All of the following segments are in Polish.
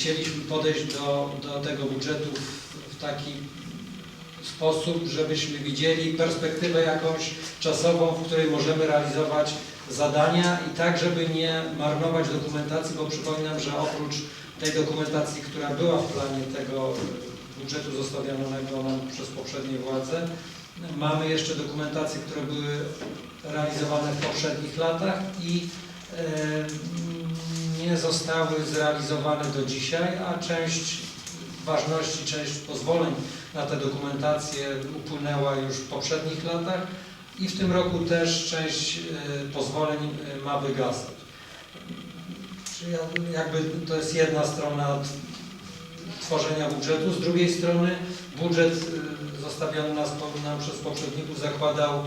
Chcieliśmy podejść do, do tego budżetu w, w taki sposób, żebyśmy widzieli perspektywę jakąś czasową, w której możemy realizować zadania i tak, żeby nie marnować dokumentacji, bo przypominam, że oprócz tej dokumentacji, która była w planie tego budżetu zostawionego nam przez poprzednie władze, mamy jeszcze dokumentacje, które były realizowane w poprzednich latach i e, nie zostały zrealizowane do dzisiaj, a część ważności, część pozwoleń na tę dokumentację upłynęła już w poprzednich latach i w tym roku też część e, pozwoleń e, ma wygasać. Czyli ja- jakby to jest jedna strona tworzenia budżetu. Z drugiej strony budżet e, zostawiony nas, nam przez poprzedników zakładał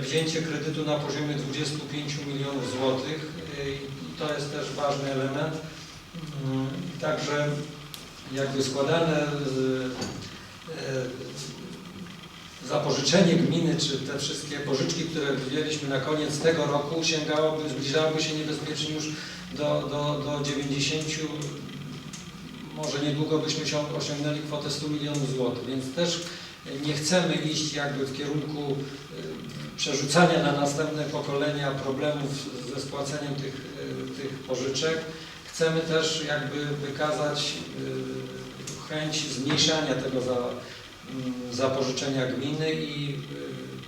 wzięcie kredytu na poziomie 25 milionów złotych to jest też ważny element. Mm, Także jakby składane z- e, zapożyczenie gminy, czy te wszystkie pożyczki, które wzięliśmy na koniec tego roku, sięgałoby, zbliżałoby się niebezpiecznie już do, do, do 90, może niedługo byśmy osią- osiągnęli kwotę 100 milionów złotych, więc też nie chcemy iść jakby w kierunku e, przerzucania na następne pokolenia problemów ze spłaceniem tych, e, tych pożyczek. Chcemy też jakby wykazać e, chęć zmniejszania tego za, mm, zapożyczenia gminy i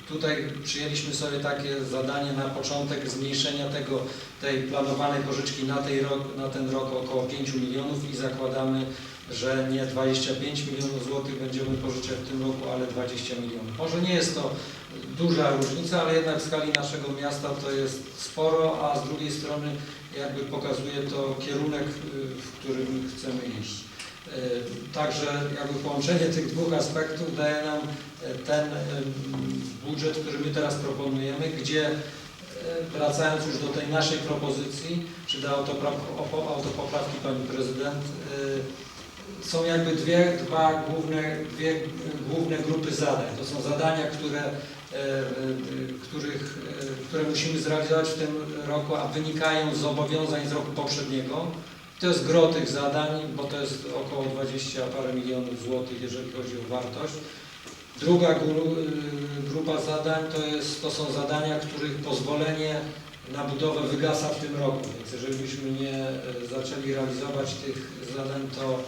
tutaj przyjęliśmy sobie takie zadanie na początek zmniejszenia tego, tej planowanej pożyczki na, tej rok, na ten rok około 5 milionów i zakładamy, że nie 25 milionów złotych będziemy pożyczać w tym roku, ale 20 milionów. Może nie jest to duża różnica, ale jednak w skali naszego miasta to jest sporo, a z drugiej strony jakby pokazuje to kierunek, y, w którym chcemy iść. Y, Także jakby połączenie tych dwóch aspektów daje nam y, ten budżet, który my teraz proponujemy, gdzie wracając już do tej naszej propozycji, czy do autopoprawki Pani Prezydent, są jakby dwie, dwa główne, dwie główne grupy zadań. To są zadania, które, e, e, których, e, które musimy zrealizować w tym roku, a wynikają z zobowiązań z roku poprzedniego. To jest gro tych zadań, bo to jest około 20 parę milionów złotych, jeżeli chodzi o wartość. Druga gru, grupa zadań to, jest, to są zadania, których pozwolenie na budowę wygasa w tym roku. Więc jeżeli byśmy nie zaczęli realizować tych zadań, to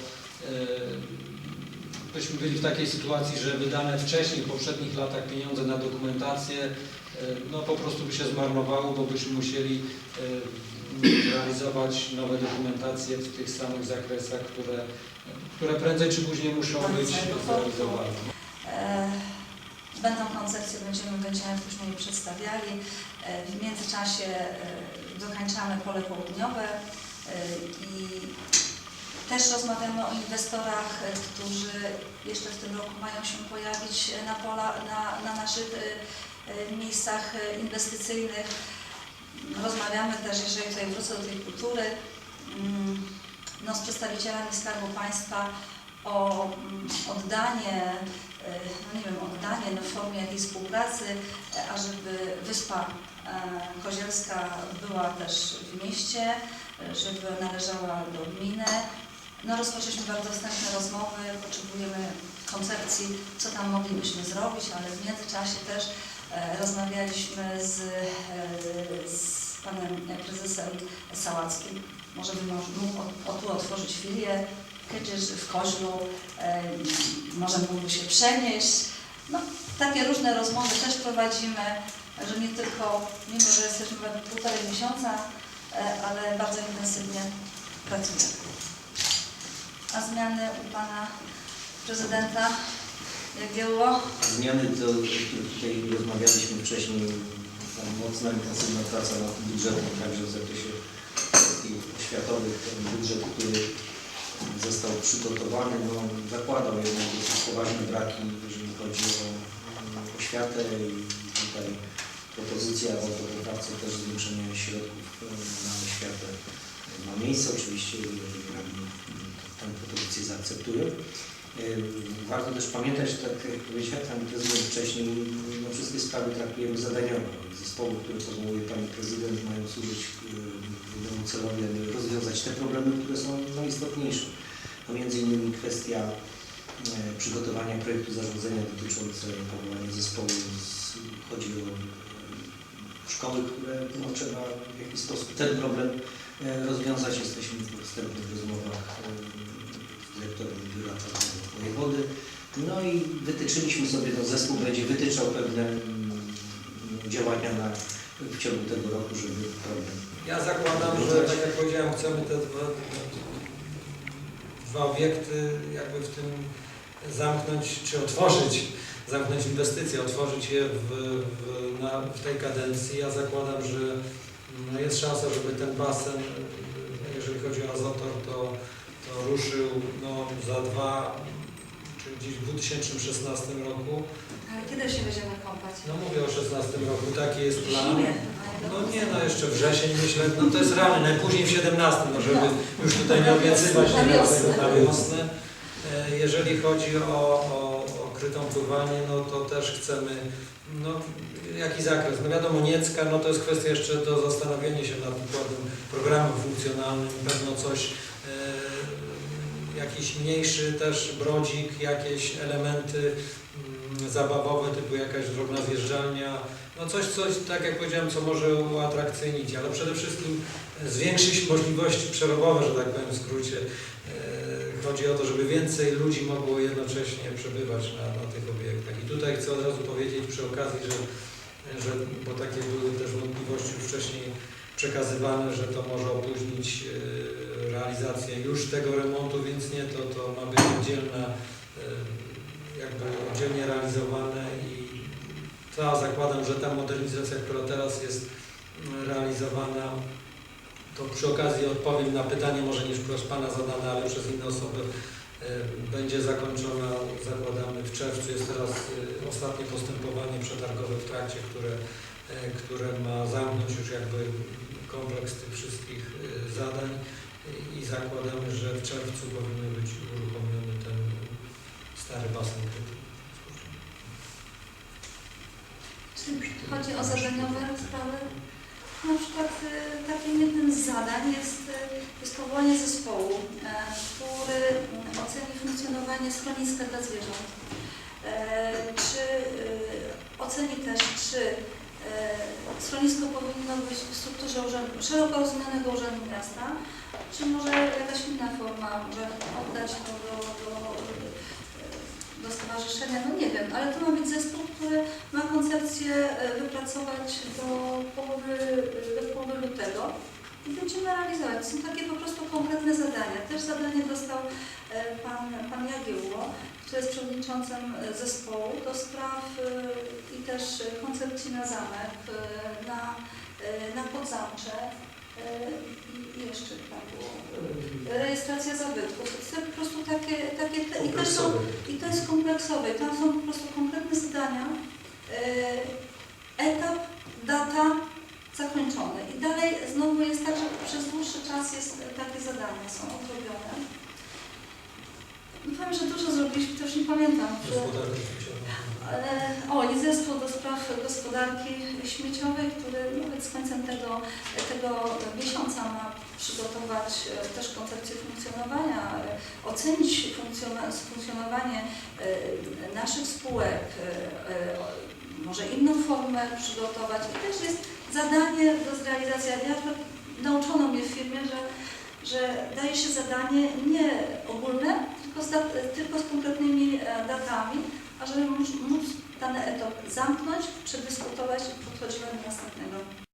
byśmy byli w takiej sytuacji, że wydane wcześniej, w poprzednich latach pieniądze na dokumentację, e, no po prostu by się zmarnowało, bo byśmy musieli e, realizować nowe dokumentacje w tych samych zakresach, które, które prędzej czy później muszą być zrealizowane. E, Będą koncepcje, będziemy, będziemy później przedstawiali. W międzyczasie dokańczamy pole południowe i też rozmawiamy o inwestorach, e, którzy jeszcze w tym roku mają się pojawić na, pola, na, na naszych e, e, miejscach e, inwestycyjnych. Rozmawiamy też, jeżeli tutaj wrócę do tej kultury, mm, no, z przedstawicielami Skarbu Państwa o mm, oddanie, e, no nie wiem, oddanie no, w formie jakiejś współpracy, e, ażeby Wyspa e, Kozielska była też w mieście, e, żeby należała do gminy. No, rozpoczęliśmy bardzo wstępne rozmowy, potrzebujemy koncepcji, co tam moglibyśmy zrobić, ale w międzyczasie też e, rozmawialiśmy z, e, z panem prezesem Sałackim. Może by mógł o, o tu otworzyć filię, kiedyś w Koźlu, e, może mógłby się przenieść. No, takie różne rozmowy też prowadzimy, że nie tylko, mimo że jesteśmy półtorej miesiąca, e, ale bardzo intensywnie pracujemy. A zmiany u Pana Prezydenta Jagiełło? Zmiany, to, o których tutaj rozmawialiśmy wcześniej, tam mocna, intensywna praca nad budżetem, także w zakresie kwestii oświatowych. Ten budżet, który został przygotowany, no, zakładał jednak dosyć poważne braki, jeżeli chodzi o mm, oświatę i tutaj propozycja w autopoprawce też zwiększenia środków e, na oświatę ma miejsce. Oczywiście jeżeli tę propozycję zaakceptują. Warto też pamiętać, tak jak powiedział Pan Prezydent wcześniej, no wszystkie sprawy traktujemy zadaniowo. Zespoły, które powołuje Pani Prezydent mają służyć głównemu celowi, aby rozwiązać te problemy, które są najistotniejsze. To między innymi kwestia e, przygotowania projektu zarządzenia dotyczące powołania zespołu. Chodzi o e, szkoły, które no, trzeba w jakiś sposób ten problem rozwiązać. Jesteśmy w wstępnych rozmowach e, z dyrektorem biura prawnego wojewody. No i wytyczyliśmy sobie, no zespół będzie wytyczał pewne mm, działania na, w ciągu tego roku, żeby problem Ja zakładam, że tak jak powiedziałem, chcemy te dwa, dwa obiekty jakby w tym zamknąć, czy otworzyć, zamknąć inwestycje, otworzyć je w, w, na, w tej kadencji. Ja zakładam, że no, jest szansa, żeby ten basen, jeżeli chodzi o Azotor, to, to ruszył no, za dwa, czy gdzieś w 2016 roku. Ale kiedy się będziemy kąpać? No mówię o 16 roku, taki jest plan. No nie, no jeszcze wrzesień myślę, no to jest realne, najpóźniej w 17, no żeby już tutaj nie obiecywać Na nie wiosnę. na wiosnę. E, Jeżeli chodzi o, o, pływanie, no to też chcemy, no jaki zakres? No wiadomo Niecka, no to jest kwestia jeszcze do zastanowienia się nad układem programem funkcjonalnym, pewno coś, e, jakiś mniejszy też brodzik, jakieś elementy mm, zabawowe, typu jakaś drobna zjeżdżalnia, no coś, coś, tak jak powiedziałem, co może uatrakcyjnić, ale przede wszystkim zwiększyć możliwości przerobowe, że tak powiem w skrócie. E, Chodzi o to, żeby więcej ludzi mogło jednocześnie przebywać na, na tych obiektach. I tutaj chcę od razu powiedzieć przy okazji, że, że bo takie były też wątpliwości już wcześniej przekazywane, że to może opóźnić e, realizację już tego remontu, więc nie, to, to ma być oddzielna, e, jakby oddzielnie realizowane i ta zakładam, że ta modernizacja, która teraz jest realizowana, to przy okazji odpowiem na pytanie, może nie przez Pana zadane, ale przez inne osoby, e, będzie zakończona, zakładamy w czerwcu. Jest teraz e, ostatnie postępowanie przetargowe w trakcie, które, e, które ma zamknąć już jakby kompleks tych wszystkich zadań i zakładamy, że w czerwcu powinien być uruchomiony ten stary basen kryty. Czy chodzi o zadaniowe sprawy? Na przykład y, takim jednym z zadań jest, y, jest powołanie zespołu, e, który mm, oceni funkcjonowanie schroniska dla zwierząt. E, Czy y, oceni też, czy e, schronisko powinno być w strukturze urzędu, szeroko rozumianego urzędu miasta, czy może jakaś inna forma, może oddać to do, do, do stowarzyszenia, no nie wiem, ale to ma być zespół, który ma koncepcję e, wypracować do połowy, e, do połowy lutego i będziemy realizować. Są takie po prostu konkretne zadania. Też zadanie dostał e, pan, pan Jagiełło, który jest przewodniczącym zespołu do spraw i też koncepcji na zamek, na, na podzamcze jeszcze tam było e, rejestracja zabytków. To po prostu takie, takie te, i też są i to jest kompleksowe. Tam są po prostu konkretne zadania, e, etap, data zakończony. I dalej znowu jest tak, że przez dłuższy czas jest takie zadania są odrobione. No powiem, że dużo zrobiliśmy, to już nie pamiętam. Że, ale, o, i zespół do spraw gospodarki śmieciowej, który nawet z końcem tego, tego miesiąca ma przygotować e, też koncepcję funkcjonowania, ocenić funkcjonowanie e, naszych spółek, e, może inną formę przygotować. I też jest zadanie do zrealizacji. Ja nauczono mnie w firmie, że, że daje się zadanie nie ogólne, tylko z, tylko z konkretnymi datami, ażeby móc, móc dany etap zamknąć, przedyskutować i podchodzimy do następnego.